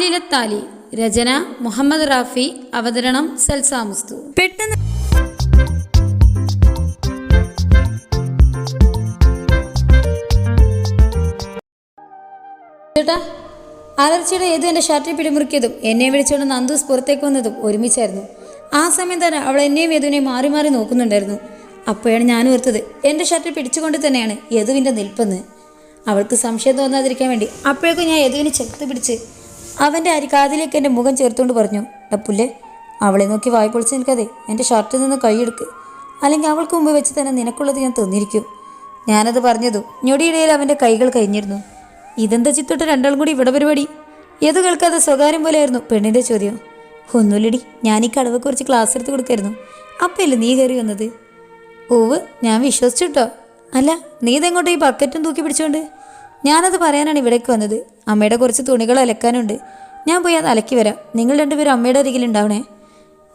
താലിലത്താലി രചന മുഹമ്മദ് റാഫി അവതരണം സൽസാമുസ്തു പെട്ടെന്ന് ചേട്ടാ അലർച്ചയുടെ ഏത് എന്റെ ഷർട്ടിൽ പിടിമുറുക്കിയതും എന്നെ വിളിച്ചുകൊണ്ട് നന്ദൂസ് പുറത്തേക്ക് വന്നതും ഒരുമിച്ചായിരുന്നു. ആ സമയം തന്നെ അവൾ എന്നെയും യദുവിനെയും മാറി മാറി നോക്കുന്നുണ്ടായിരുന്നു. അപ്പോഴാണ് ഞാൻ ഓർത്തത് എന്റെ ഷർട്ടിൽ പിടിച്ചുകൊണ്ട് തന്നെയാണ് യദുവിന്റെ നിൽപ്പെന്ന്. അവൾക്ക് സംശയം തോന്നാതിരിക്കാൻ വേണ്ടി അപ്പോഴേക്കും ഞാൻ യദുവിനെ ചേർത്ത് പിടിച്ച് അവന്റെ അരികാതിലേക്ക് എന്റെ മുഖം ചേർത്തുകൊണ്ട് പറഞ്ഞു ഡപ്പുല്ലേ അവളെ നോക്കി വായി പൊളിച്ച് നിൽക്കാതെ എന്റെ ഷർട്ടിൽ നിന്ന് കൈയെടുക്ക് അല്ലെങ്കിൽ അവൾക്ക് മുമ്പ് വെച്ച് തന്നെ നിനക്കുള്ളത് ഞാൻ തന്നിരിക്കും. ഞാനത് പറഞ്ഞതും ഞൊടിയിടയിൽ അവന്റെ കൈകൾ കഴിഞ്ഞിരുന്നു ഇതെന്താ ചിത്തോട്ട് രണ്ടാളും കൂടി ഇവിടെ പരിപാടി? ഏത് കേൾക്കാതെ സ്വകാര്യം പോലെയായിരുന്നു പെണ്ണിന്റെ ചോദ്യം. ഒന്നുമില്ലടി ഞാൻ ഈ കടവ് കുറച്ച് ക്ലാസ് എടുത്ത് കൊടുക്കായിരുന്നു. അപ്പല്ലേ നീ കയറി വന്നത്? ഓവ് ഞാൻ വിശ്വസിച്ചു കേട്ടോ അല്ല നീ ഇതെങ്ങോട്ട് ഈ ബക്കറ്റും തൂക്കി പിടിച്ചോണ്ട്? ഞാനത് പറയാനാണ് ഇവിടേക്ക് വന്നത്. അമ്മയുടെ കുറച്ച് തുണികൾ അലക്കാനുണ്ട്. ഞാൻ പോയി അത് അലക്കി വരാം. നിങ്ങൾ രണ്ടുപേരും അമ്മയുടെ അരികിൽ ഉണ്ടാവണേ.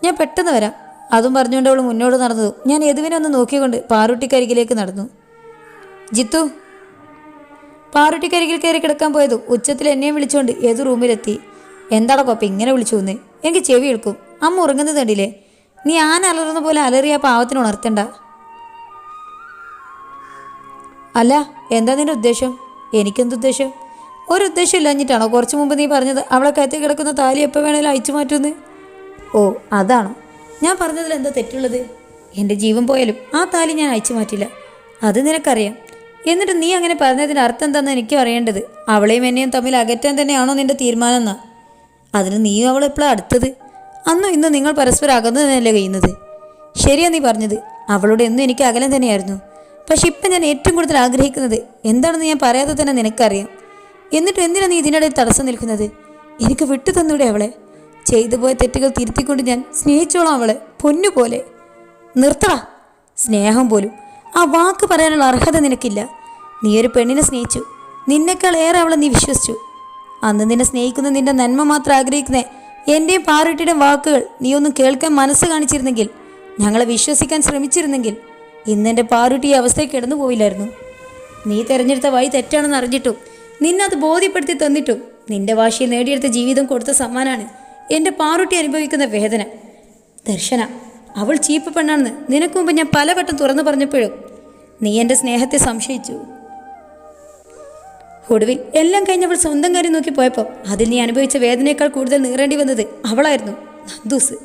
ഞാൻ പെട്ടെന്ന് വരാം. അതും പറഞ്ഞുകൊണ്ട് അവൾ മുന്നോട്ട് നടന്നു. ഞാൻ യദുവിനെ ഒന്ന് നോക്കിക്കൊണ്ട് പാറുട്ടിക്കരികിലേക്ക് നടന്നു. ജിത്തു പാറുട്ടിക്കരികിൽ കയറി കിടക്കാൻ പോയതും ഉച്ചത്തിൽ എന്നെയും വിളിച്ചുകൊണ്ട് ഏത് റൂമിലെത്തി. എന്താടാ കൊപ്പ ഇങ്ങനെ വിളിച്ചു എന്ന്. എനിക്ക് ചെവി എടുക്കും അമ്മ ഉറങ്ങുന്നത് കണ്ടില്ലേ? നീ ആന അലറുന്ന പോലെ അലറി ആ പാവത്തിന് ഉണർത്തണ്ട. അല്ല എന്താ നിന്റെ ഉദ്ദേശം? എനിക്കെന്ത് ഉദ്ദേശം? ഒരു ഉദ്ദേശം ഇല്ലാഞ്ഞിട്ടാണോ? കുറച്ച് മുമ്പ് നീ പറഞ്ഞത് അവളെ കയറ്റി കിടക്കുന്ന താലി എപ്പോൾ വേണേലും അയച്ചു മാറ്റുമെന്ന്. ഓ അതാണോ? ഞാൻ പറഞ്ഞതിൽ എന്താ തെറ്റുള്ളത്? എന്റെ ജീവൻ പോയാലും ആ താലി ഞാൻ അയച്ചു മാറ്റില്ല. അത് നിനക്കറിയാം. എന്നിട്ട് നീ അങ്ങനെ പറഞ്ഞതിന്റെ അർത്ഥം എന്താണെന്ന് എനിക്ക് അറിയേണ്ടത്? അവളെയും എന്നെയും തമ്മിൽ അകറ്റാൻ തന്നെയാണോ നിന്റെ തീരുമാനം എന്നാ അതിന് നീയും അവൾ എപ്പോഴാണ് അടുത്തത്? അന്നും ഇന്നും നിങ്ങൾ പരസ്പരം അകന്നു തന്നെയല്ലേ കഴിയുന്നത്? ശരിയാ നീ പറഞ്ഞത്. അവളോട് എന്നും എനിക്ക് അകലം തന്നെയായിരുന്നു. പക്ഷെ ഇപ്പം ഞാൻ ഏറ്റവും കൂടുതൽ ആഗ്രഹിക്കുന്നത് എന്താണെന്ന് ഞാൻ പറയാതെ തന്നെ നിനക്കറിയാം. എന്നിട്ട് എന്തിനാ നീ ഇതിനിടയിൽ തടസ്സം നിൽക്കുന്നത്? എനിക്ക് വിട്ടു തന്നൂടെ അവളെ. ചെയ്തു പോയ തെറ്റുകൾ തിരുത്തിക്കൊണ്ട് ഞാൻ സ്നേഹിച്ചോളാം അവളെ പൊന്നുപോലെ. നിർത്തടാ. സ്നേഹം പോലും. ആ വാക്ക് പറയാനുള്ള അർഹത നിനക്കില്ല. നീ ഒരു പെണ്ണിനെ സ്നേഹിച്ചു. നിന്നെക്കാൾ ഏറെ അവളെ നീ വിശ്വസിച്ചു. അന്ന് നിന്നെ സ്നേഹിക്കുന്ന നിന്റെ നന്മ മാത്രം ആഗ്രഹിക്കുന്ന എന്റെയും പാറുട്ടിയുടെയും വാക്കുകൾ നീ ഒന്ന് കേൾക്കാൻ മനസ്സ് കാണിച്ചിരുന്നെങ്കിൽ ഞങ്ങളെ വിശ്വസിക്കാൻ ശ്രമിച്ചിരുന്നെങ്കിൽ ഇന്നെന്റെ പാറുട്ടി ഈ അവസ്ഥയിൽ കിടന്നു പോയില്ലായിരുന്നു നീ തിരഞ്ഞെടുത്ത വഴി തെറ്റാണെന്ന് അറിഞ്ഞിട്ടും നിന്നെ അത് ബോധ്യപ്പെടുത്തി തന്നിട്ടും. നിന്റെ വാശിയെ നേടിയെടുത്ത ജീവിതം കൊടുത്ത സമ്മാനാണ് എന്റെ പാറുട്ടി അനുഭവിക്കുന്ന വേദന. ദർശന അവൾ ചീപ്പ് പെണ്ണാണെന്ന് നിനക്ക് മുമ്പ് ഞാൻ പലവട്ടം തുറന്നു പറഞ്ഞപ്പോഴും നീ എന്റെ സ്നേഹത്തെ സംശയിച്ചു. ഒടുവിൽ എല്ലാം കഴിഞ്ഞവൾ സ്വന്തം കാര്യം നോക്കി പോയപ്പോൾ അതിൽ നീ അനുഭവിച്ച വേദനയേക്കാൾ കൂടുതൽ നീറേണ്ടി വന്നത് അവളായിരുന്നു നന്ദൂസ്.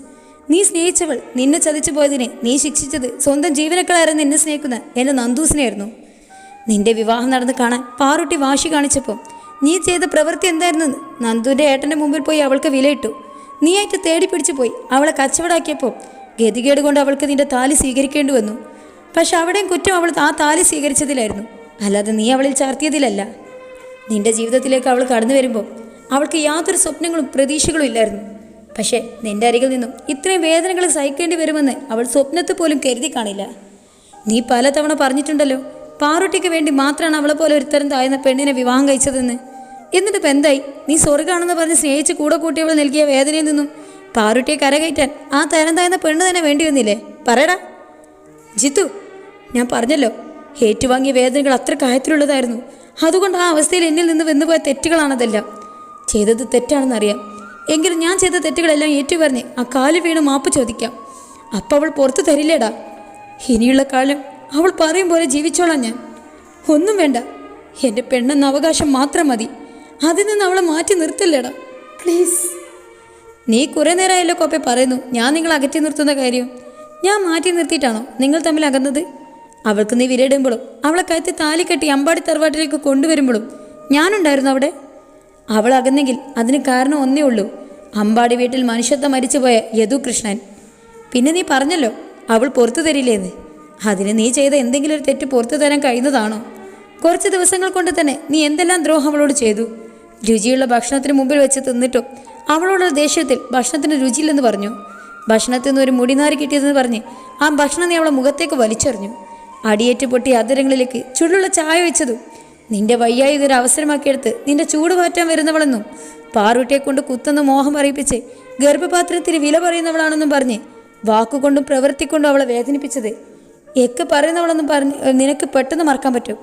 നീ സ്നേഹിച്ചവൾ നിന്നെ ചതിച്ചു പോയതിനെ നീ ശിക്ഷിച്ചത് സ്വന്തം ജീവനക്കളായിരുന്നു നിന്നെ സ്നേഹിക്കുന്ന എന്റെ നന്ദൂസിനെയായിരുന്നു. നിന്റെ വിവാഹം നടന്ന് കാണാൻ പാറുട്ടി വാശി കാണിച്ചപ്പോൾ നീ ചെയ്ത പ്രവൃത്തി എന്തായിരുന്നെന്ന് നന്ദുവിന്റെ ഏട്ടന്റെ മുമ്പിൽ പോയി അവൾക്ക് വിലയിട്ടു. നീയായിട്ട് തേടി പിടിച്ചു പോയി. അവളെ കച്ചവടാക്കിയപ്പോൾ ഗതികേട് കൊണ്ട് അവൾക്ക് നിന്റെ താലി സ്വീകരിക്കേണ്ടി വന്നു. പക്ഷെ അവിടെയും കുറ്റം അവൾ ആ താലി സ്വീകരിച്ചതിലായിരുന്നു. അല്ലാതെ നീ അവളിൽ ചാർത്തിയതിലല്ല. നിന്റെ ജീവിതത്തിലേക്ക് അവൾ കടന്നു വരുമ്പോൾ അവൾക്ക് യാതൊരു സ്വപ്നങ്ങളും പ്രതീക്ഷകളും ഇല്ലായിരുന്നു. പക്ഷേ നിന്റെ അരികിൽ നിന്നും ഇത്രയും വേദനകൾ സഹിക്കേണ്ടി വരുമെന്ന് അവൾ സ്വപ്നത്തിൽ പോലും കരുതി കാണില്ല. നീ പലതവണ പറഞ്ഞിട്ടുണ്ടല്ലോ പാറുട്ടിക്ക് വേണ്ടി മാത്രമാണ് അവളെ പോലെ ഒരുത്തരം താഴ്ന്ന പെണ്ണിനെ വിവാഹം കഴിച്ചതെന്ന്. എന്നിട്ട് ഇപ്പം എന്തായി? നീ സ്വർഗാണെന്ന് പറഞ്ഞ് സ്നേഹിച്ച് കൂടെ കൂട്ടിയവൾ നൽകിയ വേദനയിൽ നിന്നും പാറുട്ടിയെ കരകയറ്റാൻ ആ തരം താഴ്ന്ന പെണ്ണ് തന്നെ വേണ്ടി വന്നില്ലേ? പറയടാ. ജിത്തു ഞാൻ പറഞ്ഞല്ലോ ഏറ്റുവാങ്ങിയ വേദനകൾ അത്ര കാര്യത്തിലുള്ളതായിരുന്നു. അതുകൊണ്ട് ആ അവസ്ഥയിൽ എന്നിൽ നിന്ന് വന്നുപോയ തെറ്റുകളാണതെല്ലാം. ചെയ്തത് തെറ്റാണെന്നറിയാം. എങ്കിലും ഞാൻ ചെയ്ത തെറ്റുകളെല്ലാം ഏറ്റുപറഞ്ഞ് ആ കാൽ വീണ് മാപ്പ് ചോദിക്കാം. അപ്പം അവൾ പുറത്തു തരില്ലേടാ. ഇനിയുള്ള കാലം അവൾ പറയും പോലെ ജീവിച്ചോളാം ഞാൻ. ഒന്നും വേണ്ട. എന്റെ പെണ്ണെന്ന അവകാശം മാത്രം മതി. അതിൽ നിന്ന് അവളെ മാറ്റി നിർത്തില്ലേടാ. പ്ലീസ്. നീ കുറേ നേരമായല്ലോ കോപ്പെ പറയുന്നു. ഞാൻ നിങ്ങൾ അകറ്റി നിർത്തുന്ന കാര്യം. ഞാൻ മാറ്റി നിർത്തിയിട്ടാണോ നിങ്ങൾ തമ്മിൽ അകന്നത്? അവൾക്ക് നീ വിരയിടുമ്പോഴും അവളെ കയറ്റി താലി കെട്ടി അമ്പാടി തറവാട്ടിലേക്ക് കൊണ്ടുവരുമ്പോഴും ഞാനുണ്ടായിരുന്നു അവിടെ. അവൾ അകന്നെങ്കിൽ അതിന് കാരണം ഒന്നേ ഉള്ളൂ. അമ്പാടി വീട്ടിൽ മനുഷ്യത്വം മരിച്ചുപോയ യദു കൃഷ്ണൻ പിന്നെ നീ പറഞ്ഞല്ലോ അവൾ പുറത്തു തരില്ലേന്ന്. അതിന് നീ ചെയ്ത എന്തെങ്കിലും ഒരു തെറ്റ് പുറത്തു തരാൻ കഴിയുന്നതാണോ? കുറച്ച് ദിവസങ്ങൾ കൊണ്ട് തന്നെ നീ എന്തെല്ലാം ദ്രോഹം അവളോട് ചെയ്തു? രുചിയുള്ള ഭക്ഷണത്തിന് മുമ്പിൽ വെച്ച് തിന്നിട്ടും അവളോടുള്ള ദേഷ്യത്തിൽ ഭക്ഷണത്തിന് രുചിയില്ലെന്ന് പറഞ്ഞു. ഭക്ഷണത്തിൽ നിന്ന് ഒരു മുടിനാരി കിട്ടിയതെന്ന് പറഞ്ഞ് ആ ഭക്ഷണം നീ അവളെ മുഖത്തേക്ക് വലിച്ചെറിഞ്ഞു. അടിയേറ്റ് പൊട്ടി അതിരങ്ങളിലേക്ക് ചുടുള്ള ചായ വെച്ചതും നിന്റെ വയ്യായി ഇതൊരു അവസരമാക്കിയെടുത്ത് നിന്റെ ചൂട് മാറ്റാൻ വരുന്നവളെന്നും പാറൂട്ടിയെ കൊണ്ട് കുത്തുന്ന മോഹം അറിയിപ്പിച്ച് ഗർഭപാത്രത്തിന് വില പറയുന്നവളാണെന്നും പറഞ്ഞ് വാക്കുകൊണ്ടും പ്രവൃത്തിക്കൊണ്ടും അവളെ വേദനിപ്പിച്ചത് എക്ക് പറയുന്നവളൊന്നും പറഞ്ഞ് നിനക്ക് പെട്ടെന്ന് മറക്കാൻ പറ്റും.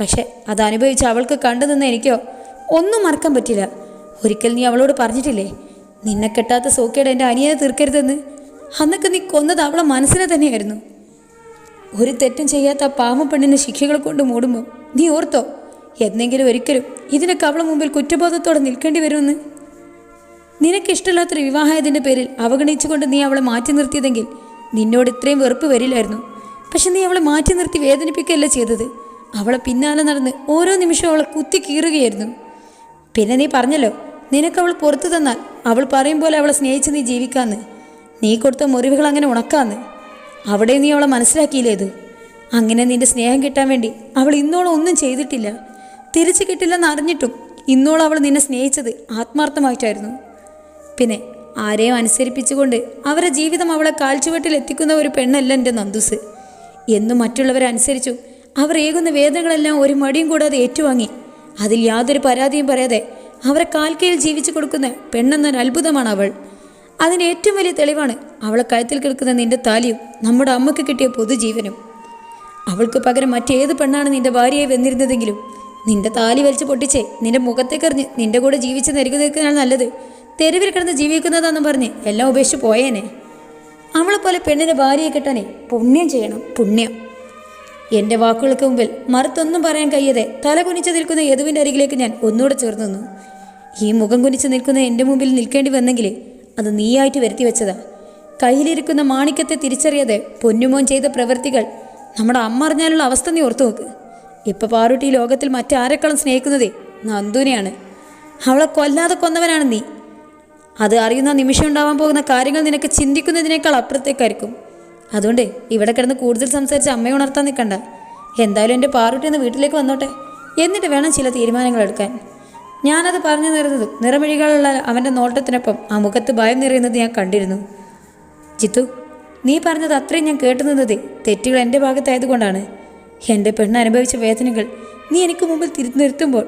പക്ഷേ അത് അനുഭവിച്ച് അവൾക്ക് കണ്ടു നിന്ന് എനിക്കോ ഒന്നും മറക്കാൻ പറ്റില്ല. ഒരിക്കൽ നീ അവളോട് പറഞ്ഞിട്ടില്ലേ നിന്നെ കെട്ടാത്ത സോക്കേട് എന്റെ അനിയനെ തീർക്കരുതെന്ന്? അന്നൊക്കെ നീ കൊന്നത് അവളെ മനസ്സിനെ തന്നെയായിരുന്നു. ഒരു തെറ്റും ചെയ്യാത്ത പാവം പെണ്ണിനെ ശിക്ഷകൾ കൊണ്ട് മൂടുമ്പോൾ നീ ഓർത്തോ എന്നെങ്കിലും ഒരിക്കലും ഇതിനൊക്കെ അവളെ മുമ്പിൽ കുറ്റബോധത്തോടെ നിൽക്കേണ്ടി വരുമെന്ന്? നിനക്കിഷ്ടമില്ലാത്തൊരു വിവാഹത്തിന്റെ പേരിൽ അവഗണിച്ചുകൊണ്ട് നീ അവളെ മാറ്റി നിർത്തിയതെങ്കിൽ നിന്നോട് ഇത്രയും വെറുപ്പ് വരില്ലായിരുന്നു. പക്ഷെ നീ അവളെ മാറ്റി നിർത്തി വേദനിപ്പിക്കുകയല്ല ചെയ്തത്? അവളെ പിന്നാലെ നടന്ന് ഓരോ നിമിഷവും അവളെ കുത്തി കീറുകയായിരുന്നു. പിന്നെ നീ പറഞ്ഞല്ലോ നിനക്ക് അവൾ പുറത്തു തന്നാൽ അവൾ പറയും പോലെ അവളെ സ്നേഹിച്ച് നീ ജീവിക്കാന്ന്. നീ കൊടുത്ത മുറിവുകൾ അങ്ങനെ ഉണക്കാന്ന്. അവിടെ നീ അവളെ മനസ്സിലാക്കിയില്ലേത് അങ്ങനെ നിന്റെ സ്നേഹം കിട്ടാൻ വേണ്ടി അവൾ ഇന്നോളം ഒന്നും ചെയ്തിട്ടില്ല. തിരിച്ചു കിട്ടില്ലെന്ന് അറിഞ്ഞിട്ടും ഇന്നോളം അവൾ നിന്നെ സ്നേഹിച്ചത് ആത്മാർത്ഥമായിട്ടായിരുന്നു. പിന്നെ ആരെയും അനുസരിപ്പിച്ചുകൊണ്ട് അവരുടെ ജീവിതം അവളെ കാൽച്ചുവട്ടിൽ എത്തിക്കുന്ന ഒരു പെണ്ണല്ല എന്റെ നന്ദുസ്. എന്നും മറ്റുള്ളവർ അനുസരിച്ചു. അവർ ഏകുന്ന വേദനകളെല്ലാം ഒരു മടിയും കൂടാതെ ഏറ്റുവാങ്ങി. അതിൽ യാതൊരു പരാതിയും പറയാതെ അവരെ കാൽക്കയിൽ ജീവിച്ചു കൊടുക്കുന്ന പെണ്ണെന്നൊരു അത്ഭുതമാണ് അവൾ. അതിന്റെ ഏറ്റവും വലിയ തെളിവാണ് അവളെ കഴുത്തിൽ കിടക്കുന്ന നിന്റെ താലിയും നമ്മുടെ അമ്മയ്ക്ക് കിട്ടിയ പൊതുജീവനും. അവൾക്ക് പകരം മറ്റേത് പെണ്ണാണ് നിന്റെ ഭാര്യയെ വന്നിരുന്നതെങ്കിലും നിന്റെ താലി വലിച്ചു പൊട്ടിച്ചേ നിന്റെ മുഖത്തേക്കെറിഞ്ഞ് നിന്റെ കൂടെ ജീവിച്ച് നിൽക്കുന്നതിനേക്കാൾ നല്ലത്. തെരുവിൽ കിടന്ന് ജീവിക്കുന്നതാണെന്ന് പറഞ്ഞ് എല്ലാം ഉപേക്ഷിച്ച് പോയേനെ. അവളെപ്പോലെ പെണ്ണിനെ ഭാര്യയെ കിട്ടാനേ പുണ്യം ചെയ്യണം പുണ്യം. എന്റെ വാക്കുകൾക്ക് മുമ്പിൽ മറുത്തൊന്നും പറയാൻ കഴിയാതെ തല കുനിച്ച് നിൽക്കുന്ന യദുവിന്റെ അരികിലേക്ക് ഞാൻ ഒന്നുകൂടെ ചേർന്നു നിന്നു. ഈ മുഖം കുനിച്ച് നിൽക്കുന്ന എന്റെ മുമ്പിൽ നിൽക്കേണ്ടി വന്നെങ്കിൽ അത് നീയായിട്ട് വരുത്തി വെച്ചതാ. കയ്യിലിരിക്കുന്ന മാണിക്യത്തെ തിരിച്ചറിയാതെ പൊന്നുമോൻ ചെയ്ത പ്രവൃത്തികൾ നമ്മുടെ അമ്മ അറിഞ്ഞാലുള്ള അവസ്ഥ നീ ഓർത്തു നോക്ക്. ഇപ്പൊ പാറുട്ടി ലോകത്തിൽ മറ്റാരെക്കാളും സ്നേഹിക്കുന്നതേ നന്ദുവിനെയാണ്. അവളെ കൊല്ലാതെ കൊന്നവനാണ് നീ. അത് അറിയുന്ന നിമിഷം ഉണ്ടാവാൻ പോകുന്ന കാര്യങ്ങൾ നിനക്ക് ചിന്തിക്കുന്നതിനേക്കാൾ അപ്പുറത്തേക്കായിരിക്കും. അതുകൊണ്ട് ഇവിടെ കിടന്ന് കൂടുതൽ സംസാരിച്ച് അമ്മയെ ഉണർത്താൻ നിൽക്കണ്ട. എന്തായാലും എന്റെ പാറുട്ടി വീട്ടിലേക്ക് വന്നോട്ടെ. എന്നിട്ട് വേണം ചില തീരുമാനങ്ങൾ എടുക്കാൻ. ഞാനത് പറഞ്ഞു നിറുന്നതും നിറമിഴികളുള്ള അവന്റെ നോട്ടത്തിനൊപ്പം ആ മുഖത്ത് ഭയം നിറയുന്നത് ഞാൻ കണ്ടിരുന്നു. ജിത്തു നീ പറഞ്ഞത് അത്രയും ഞാൻ കേട്ടു നിന്നത്. തെറ്റുകൾ എന്റെ ഭാഗത്തായതുകൊണ്ടാണ്. എന്റെ പെണ്ണ് അനുഭവിച്ച വേദനകൾ നീ എനിക്ക് മുമ്പിൽ തിരി നിർത്തുമ്പോൾ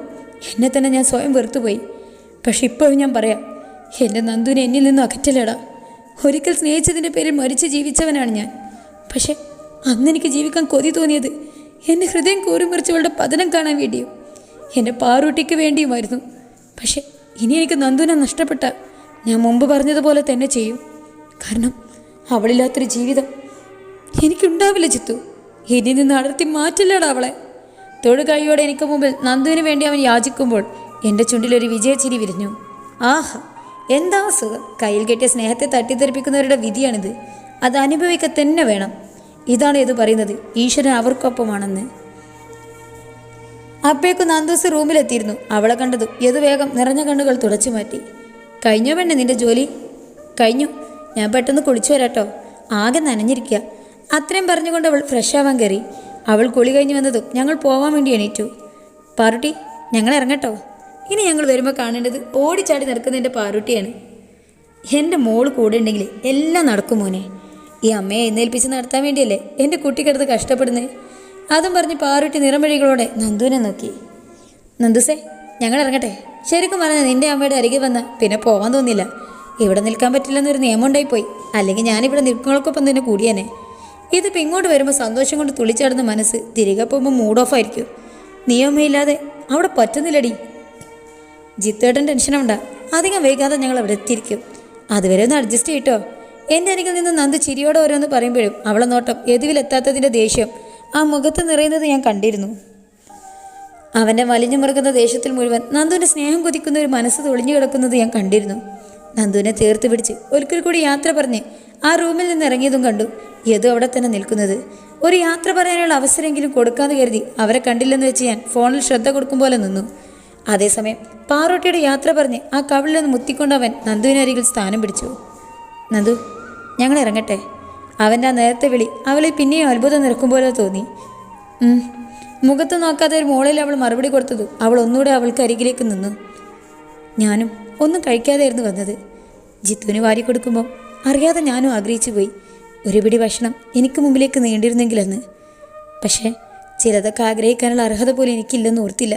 എന്നെ തന്നെ ഞാൻ സ്വയം വെറുത്തുപോയി. പക്ഷെ ഇപ്പോഴും ഞാൻ പറയാം എന്റെ നന്ദുവിനെ എന്നിൽ നിന്നും അകറ്റലടാ. ഒരിക്കൽ സ്നേഹിച്ചതിന്റെ പേരിൽ മരിച്ച് ജീവിച്ചവനാണ് ഞാൻ. പക്ഷേ അന്ന് എനിക്ക് ജീവിക്കാൻ കൊതി തോന്നിയത് എന്റെ ഹൃദയം കൂറിമുറിച്ചവളുടെ പതനം കാണാൻ വേണ്ടിയും എന്റെ പാറൂട്ടിക്ക് വേണ്ടിയുമായിരുന്നു. പക്ഷേ ഇനി എനിക്ക് നന്ദുവിനെ നഷ്ടപ്പെട്ട ഞാൻ മുമ്പ് പറഞ്ഞതുപോലെ തന്നെ ചെയ്യും. കാരണം അവളില്ലാത്തൊരു ജീവിതം എനിക്കുണ്ടാവില്ല ചിത്തു. ഇനി നിന്ന് അടർത്തി മാറ്റില്ലടാ അവളെ. തൊഴുകൈയോടെ എനിക്ക് മുമ്പിൽ നന്ദുവിന് വേണ്ടി അവൻ യാചിക്കുമ്പോൾ എന്റെ ചുണ്ടിലൊരു വിജയച്ചിരി വിരിഞ്ഞു. ആഹാ എന്താ സുഖം കയ്യിൽ കെട്ടിയ സ്നേഹത്തെ തട്ടിത്തെറിപ്പിക്കുന്നവരുടെ വിധിയാണിത്. അത് അനുഭവിക്കുക തന്നെ വേണം. ഇതാണ് ഇത് പറയുന്നത്. ഈശ്വരൻ അവർക്കൊപ്പമാണെന്ന്. അപ്പേക്ക് നന്ദൂസ് റൂമിലെത്തിയിരുന്നു. അവളെ കണ്ടതും ഏത് വേഗം നിറഞ്ഞ കണ്ണുകൾ തുടച്ചു മാറ്റി. കഴിഞ്ഞോ പെണ്ണെ നിന്റെ ജോലി? കഴിഞ്ഞു. ഞാൻ പെട്ടെന്ന് കുളിച്ചു വരാട്ടോ. ആകെ നനഞ്ഞിരിക്കുക അത്രയും പറഞ്ഞുകൊണ്ട് അവൾ ഫ്രഷ് ആവാൻ കയറി. അവൾ കുളി കഴിഞ്ഞു വന്നതും ഞങ്ങൾ പോവാൻ വേണ്ടി എണീറ്റു. പാറുട്ടി ഞങ്ങൾ ഇറങ്ങട്ടോ. ഇനി ഞങ്ങൾ വരുമ്പോൾ കാണേണ്ടത് ഓടിച്ചാടി നടക്കുന്ന എന്റെ പാറുട്ടിയാണ്. എന്റെ മോൾ കൂടെ ഉണ്ടെങ്കിൽ എല്ലാം നടക്കും മോനെ. ഈ അമ്മയെ എഴുന്നേൽപ്പിച്ച് നടത്താൻ വേണ്ടിയല്ലേ എന്റെ കുട്ടി കിടന്ന് കഷ്ടപ്പെടുന്നത് അതും പറഞ്ഞ് പാറുട്ടി നിറമഴികളോടെ നന്ദുവിനെ നോക്കി. നന്ദുസേ ഞങ്ങൾ ഇറങ്ങട്ടെ. ശരിക്കും പറഞ്ഞാൽ നിന്റെ അമ്മയുടെ അരികെ വന്ന പിന്നെ പോകാൻ തോന്നില്ല ഇവിടെ നിൽക്കാൻ പറ്റില്ലെന്നൊരു നിയമം ഉണ്ടായിപ്പോയി. അല്ലെങ്കിൽ ഞാനിവിടെ നിൽക്കുന്നവർക്കൊപ്പം തന്നെ കൂടിയേനെ. ഇതിപ്പോൾ ഇങ്ങോട്ട് വരുമ്പോൾ സന്തോഷം കൊണ്ട് തുളിച്ചാടുന്ന മനസ്സ് തിരികെ പോകുമ്പോൾ മൂഡ് ഓഫ് ആയിരിക്കും. നിയമമില്ലാതെ അവിടെ പറ്റുന്നില്ലടി. ജിത്തേട്ടൻ ടെൻഷനുണ്ട അധികം വൈകാതെ ഞങ്ങൾ അവിടെ എത്തിയിരിക്കും. അതുവരെ ഒന്ന് അഡ്ജസ്റ്റ് ചെയ്യട്ടോ എന്റെ അരികിൽ നിന്ന് നന്ദ് ചിരിയോടെ ഓരോന്ന് പറയുമ്പോഴും അവളെ നോട്ടം എതിവിലെത്താത്തതിന്റെ ദേഷ്യം ആ മുഖത്ത് നിറയുന്നത് ഞാൻ കണ്ടിരുന്നു. അവന്റെ വലിഞ്ഞു മുറുകുന്ന ദേഷ്യത്തിൽ മുഴുവൻ നന്ദുവിന്റെ സ്നേഹം കൊതിക്കുന്ന ഒരു മനസ്സ് തൊളിഞ്ഞു കിടക്കുന്നത് ഞാൻ കണ്ടിരുന്നു. നന്ദുവിനെ തീർത്ത് പിടിച്ച് ഒരിക്കൽ കൂടി യാത്ര പറഞ്ഞ് ആ റൂമിൽ നിന്ന് ഇറങ്ങിയതും കണ്ടു. യദു അവിടെ തന്നെ നിൽക്കുന്നത്? ഒരു യാത്ര പറയാനുള്ള അവസരമെങ്കിലും കൊടുക്കാതെ കരുതി അവരെ കണ്ടില്ലെന്ന് വെച്ച് ഞാൻ ഫോണിൽ ശ്രദ്ധ കൊടുക്കും പോലെ നിന്നു. അതേസമയം പാറോട്ടിയുടെ യാത്ര പറഞ്ഞ് ആ കവിളിൽ നിന്ന് മുത്തിക്കൊണ്ടവൻ നന്ദുവിനരികിൽ സ്ഥാനം പിടിച്ചു. നന്ദു ഞങ്ങൾ ഇറങ്ങട്ടെ. അവന്റെ ആ നേരത്തെ വിളി അവളെ പിന്നെയും അത്ഭുതം നിൽക്കും പോലെ തോന്നി. മുഖത്ത് നോക്കാതെ ഒരു മോളിൽ അവൾ മറുപടി കൊടുത്തത് അവൾ ഒന്നുകൂടെ അവൾക്ക് അരികിലേക്ക് നിന്നു. ഞാനും ഒന്നും കഴിക്കാതെയായിരുന്നു വന്നത്. ജിത്തുവിന് വാരി കൊടുക്കുമ്പോൾ അറിയാതെ ഞാനും ആഗ്രഹിച്ചു പോയി. ഒരു പിടി ഭക്ഷണം എനിക്ക് മുമ്പിലേക്ക് നീണ്ടിരുന്നെങ്കിലെന്ന്. പക്ഷേ ചിലതൊക്കെ ആഗ്രഹിക്കാനുള്ള അർഹത പോലും എനിക്കില്ലെന്ന് ഓർത്തില്ല.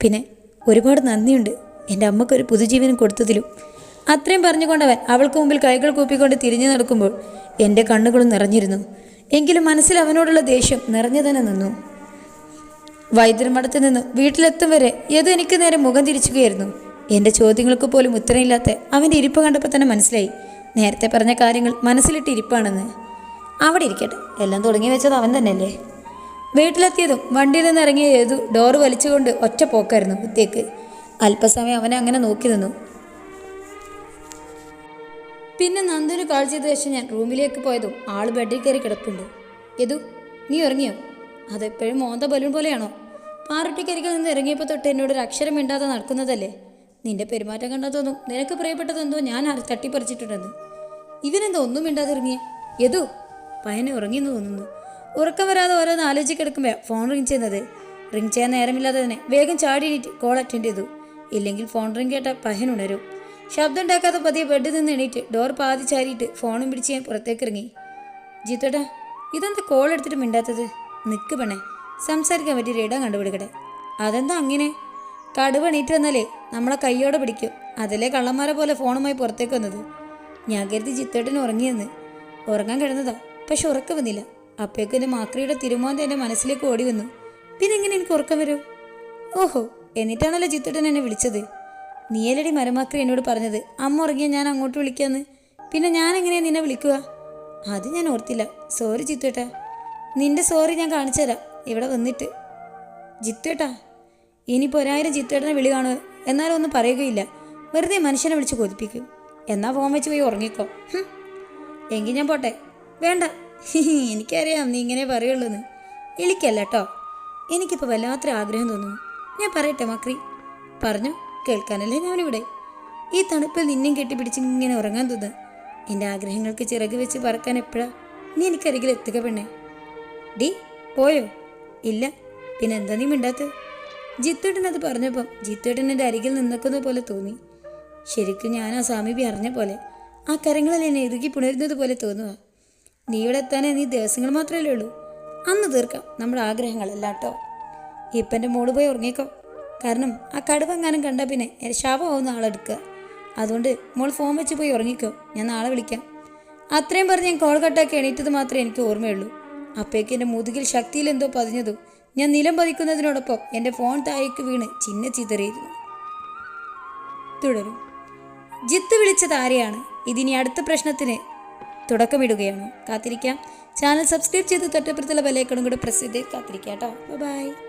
പിന്നെ ഒരുപാട് നന്ദിയുണ്ട്. എന്റെ അമ്മക്കൊരു പുതുജീവനം കൊടുത്തതിലും. അത്രയും പറഞ്ഞുകൊണ്ടവൻ അവൾക്ക് മുമ്പിൽ കൈകൾ കൂപ്പിക്കൊണ്ട് തിരിഞ്ഞു നടക്കുമ്പോൾ എന്റെ കണ്ണുകളും നിറഞ്ഞിരുന്നു. എങ്കിലും മനസ്സിൽ അവനോടുള്ള ദേഷ്യം നിറഞ്ഞു തന്നെ നിന്നു. വൈദ്യർമഠത്തിൽ നിന്നും വീട്ടിലെത്തും വരെ ഏതോ എനിക്ക് നേരെ മുഖം തിരിച്ചുകയായിരുന്നു. എന്റെ ചോദ്യങ്ങൾക്ക് പോലും ഉത്തരമില്ലാത്ത അവന്റെ ഇരിപ്പ് കണ്ടപ്പോൾ തന്നെ മനസ്സിലായി. നേരത്തെ പറഞ്ഞ കാര്യങ്ങൾ മനസ്സിലിട്ട് ഇരിപ്പാണെന്ന്. അവിടെ ഇരിക്കട്ടെ. എല്ലാം തുടങ്ങി വെച്ചത് അവൻ തന്നെയല്ലേ? വീട്ടിലെത്തിയതും വണ്ടിയിൽ നിന്ന് ഇറങ്ങിയ ഏതു ഡോറ് വലിച്ചുകൊണ്ട് ഒറ്റ പോക്കായിരുന്നു കുത്തിയേക്ക് അല്പസമയം അവനെ അങ്ങനെ നോക്കി നിന്നു. പിന്നെ നന്ദുവിന് കാൾ ചെയ്ത ശേഷം ഞാൻ റൂമിലേക്ക് പോയതും ആൾ ബെഡിൽ കയറി കിടപ്പുണ്ട്. യദു നീ ഇറങ്ങിയോ അതെപ്പോഴും മോന്ത ബലൂൺ പോലെയാണോ? പാറട്ടിക്കരികിൽ നിന്ന് ഇറങ്ങിയപ്പോൾ തൊട്ട് എന്നോട് ഒരു അക്ഷരം മിണ്ടാതെ നടക്കുന്നതല്ലേ? നിന്റെ പെരുമാറ്റം കണ്ടാൽ തോന്നും നിനക്ക് പ്രിയപ്പെട്ടതെന്തോ ഞാൻ തട്ടിപ്പറിച്ചിട്ടുണ്ടെന്ന്. ഇവനെന്താ ഒന്നും മിണ്ടാതെ ഇറങ്ങിയേ യദു പയനെ ഉറങ്ങിയെന്ന് തോന്നുന്നു. ഉറക്കം വരാതെ ഓരോന്ന് ആലോചിച്ച് ആലോചിക്കെടുക്കുമ്പോൾ ഫോൺ റിങ് ചെയ്യുന്നത്. റിങ് ചെയ്യാൻ നേരമില്ലാതെ തന്നെ വേഗം ചാടി എണീറ്റ് കോൾ അറ്റൻഡ് ചെയ്തു. ഇല്ലെങ്കിൽ ഫോൺ റിങ് കേട്ട പഹൻ ഉണരും. ശബ്ദം ഉണ്ടാക്കാതെ പതിയെ ബെഡിൽ നിന്ന് എണീറ്റ് ഡോർ പാതി ചാരിയിട്ട് ഫോണും പിടിച്ച് ഞാൻ പുറത്തേക്ക് ഇറങ്ങി. ജീത്തോട്ടാ ഇതെന്താ കോൾ എടുത്തിട്ട് മിണ്ടാത്തത്? നിൽക്ക് പെണ്ണേ സംസാരിക്കാൻ പറ്റിയൊരു ഇടം കണ്ടുപിടിക്കട്ടെ. അതെന്താ അങ്ങനെ? കടുവ എണീറ്റ് വന്നാലേ നമ്മളെ കയ്യോടെ പിടിക്കും. അതിലെ കള്ളന്മാരെ പോലെ ഫോണുമായി പുറത്തേക്ക് വന്നത്. ഞാൻ കരുതി ചിത്തേട്ടന് ഉറങ്ങിയെന്ന്. ഉറങ്ങാൻ കിടന്നതാ പക്ഷെ ഉറക്കം വന്നില്ല. അപ്പോഴേക്കും എന്റെ മാക്രിയുടെ തിരുമോന്ത എന്റെ മനസ്സിലേക്ക് ഓടി വന്നു. പിന്നെ എങ്ങനെ എനിക്ക് ഉറക്കം വരും? ഓഹോ എന്നിട്ടാണല്ലോ ചിത്തേട്ടൻ എന്നെ വിളിച്ചത്. നീയലടി മരമാക്രി എന്നോട് പറഞ്ഞത്. അമ്മ ഉറങ്ങിയാൽ ഞാൻ അങ്ങോട്ട് വിളിക്കാന്ന്. പിന്നെ ഞാൻ എങ്ങനെയാ നിന്നെ വിളിക്കുക? അത് ഞാൻ ഓർത്തില്ല. സോറി ചിത്തേട്ടാ നിന്റെ സോറി ഞാൻ കാണിച്ചു തരാം. ഇവിടെ വന്നിട്ട്. ജിത്തേട്ടാ ഇനിയിപ്പോൾ ഒരായിരം ചിത്തേട്ടനെ വിളി കാണുക. എന്നാലും ഒന്നും പറയുകയില്ല. വെറുതെ മനുഷ്യനെ വിളിച്ച് കൊതിപ്പിക്കും. എന്നാ ഫോൺ വെച്ച് പോയി ഉറങ്ങിക്കോ. എങ്കിൽ ഞാൻ പോട്ടെ. വേണ്ട. എനിക്കറിയാം നീ ഇങ്ങനെ പറയുള്ളൂന്ന്. ഇളിക്കല്ല കേട്ടോ എനിക്കിപ്പോൾ വല്ലാത്തൊരു ആഗ്രഹം തോന്നുന്നു. ഞാൻ പറയട്ടെ മക്രി. പറഞ്ഞു കേൾക്കാനല്ലേ ഞാനിവിടെ. ഈ തണുപ്പിൽ നിന്നെയും കെട്ടിപ്പിടിച്ച് ഇങ്ങനെ ഉറങ്ങാൻ തോന്നുന്നു. എന്റെ ആഗ്രഹങ്ങൾക്ക് ചിറക് വെച്ച് പറക്കാൻ എപ്പോഴാ നീ എനിക്കരികിൽ എത്തുക പെണ്ണേ? ഡി പോയോ? ഇല്ല. പിന്നെ എന്താ നീ മിണ്ടാത്ത? ജിത്തുട്ടൻ അത് പറഞ്ഞപ്പം ജിത്തുട്ടൻ എന്റെ അരികിൽ നിന്നക്കുന്ന പോലെ തോന്നി. ശരിക്കും ഞാൻ ആ സാമീപ്യം അറിഞ്ഞ പോലെ. ആ കരങ്ങളിൽ എന്നെ ഇറുകി പുണരുന്നത് പോലെ തോന്നുക നീ ഇവിടെ എത്താനേ നീ ദിവസങ്ങൾ മാത്രമല്ലേ ഉള്ളൂ. അന്ന് തീർക്കാം നമ്മുടെ ആഗ്രഹങ്ങളല്ല കേട്ടോ. ഇപ്പം എന്റെ മോൾ പോയി ഉറങ്ങിക്കോ. കാരണം ആ കടുവെങ്ങാനും കണ്ടാൽ പിന്നെ ശാപമാവുന്ന ആളെടുക്കുക അതുകൊണ്ട് മോൾ ഫോൺ വെച്ച് പോയി ഉറങ്ങിക്കോ. ഞാൻ നാളെ വിളിക്കാം. അത്രയും പറഞ്ഞ് ഞാൻ കോൾ കട്ടാക്കി എണീറ്റത് മാത്രമേ എനിക്ക് ഓർമ്മയുള്ളൂ. അപ്പോഴേക്ക് എന്റെ മുതുകിൽ ശക്തിയിൽ എന്തോ പതിഞ്ഞതു ഞാൻ നിലം പതിക്കുന്നതിനോടൊപ്പം എന്റെ ഫോൺ താഴേക്ക് വീണ് ചിന്ന ചിതറിയിരുന്നു. തുടരും. ജിത്ത് വിളിച്ചത് ആരെയാണ്? ഇതിനി അടുത്ത പ്രശ്നത്തിന് തുടക്കമിടുകയാണോ. കാത്തിരിക്കാം. ചാനൽ സബ്സ്ക്രൈബ് ചെയ്ത് തൊട്ടപ്പുറത്തുള്ള ബലേക്കണും കൂടെ പ്രസ് കാത്തിരിക്കാം കേട്ടോ. ബൈ